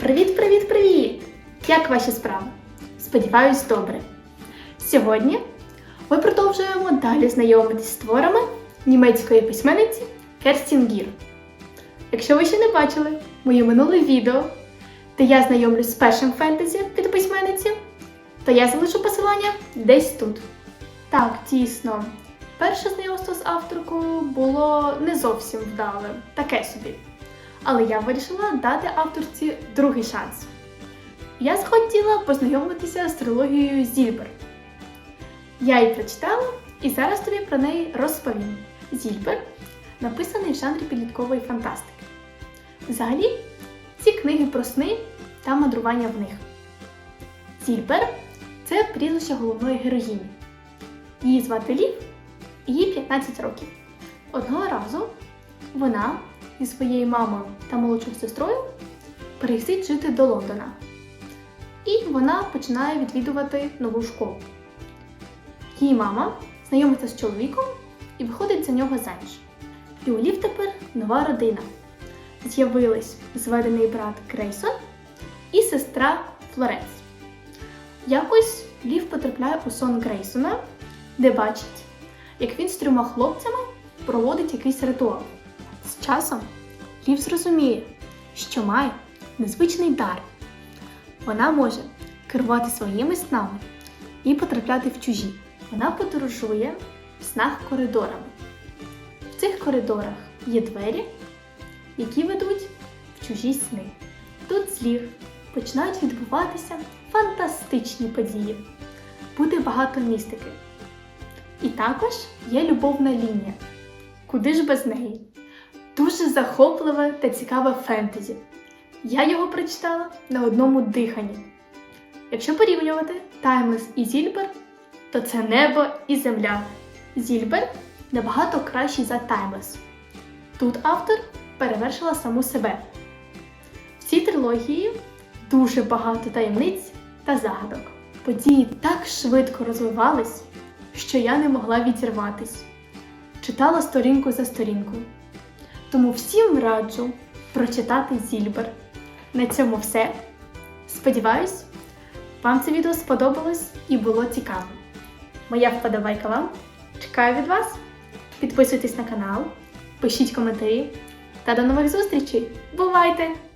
Привіт, привіт, привіт! Як ваші справи? Сподіваюсь, добре. Сьогодні ми продовжуємо далі знайомитись з творами німецької письменниці Керстін Гір. Якщо ви ще не бачили моє минуле відео, де я знайомлюсь з першим фентезі від письменниці, то я залишу посилання десь тут. Так, дійсно, перше знайомство з авторкою було не зовсім вдалим, таке собі. Але я вирішила дати авторці другий шанс. Я схотіла познайомитися з трилогією Зільбер. Я її прочитала і зараз тобі про неї розповім. Зільбер написаний в жанрі підліткової фантастики. Взагалі, ці книги про сни та мандрування в них. Зільбер це прізвище головної героїні. Її звати Лів, їй 15 років. Одного разу вона зі своєю мамою та молодшою сестрою переїздить жити до Лондона. І вона починає відвідувати нову школу. Її мама знайомиться з чоловіком і виходить за нього заміж. І у Лів тепер нова родина. З'явились зведений брат Крейсон і сестра Флоренс. Якось Лів потрапляє у сон Грейсона, де бачить, як він з трьома хлопцями проводить якийсь ритуал. З часом Лів зрозуміє, що має незвичний дар. Вона може керувати своїми снами і потрапляти в чужі. Вона подорожує в снах коридорами. В цих коридорах є двері, які ведуть в чужі сни. Тут з Лів починають відбуватися фантастичні події. Буде багато містики. І також є любовна лінія. Куди ж без неї? Дуже захопливе та цікаве фентезі. Я його прочитала на одному диханні. Якщо порівнювати Таймлес і Зільбер, то це небо і земля. Зільбер набагато кращий за Таймлес. Тут автор перевершила саму себе. В цій трилогії дуже багато таємниць та загадок. Події так швидко розвивались, що я не могла відірватись. Читала сторінку за сторінкою. Тому всім раджу прочитати Зільбер. На цьому все. Сподіваюсь, вам це відео сподобалось і було цікаво. Моя вподобайка вам. Чекаю від вас. Підписуйтесь на канал, пишіть коментарі та до нових зустрічей. Бувайте!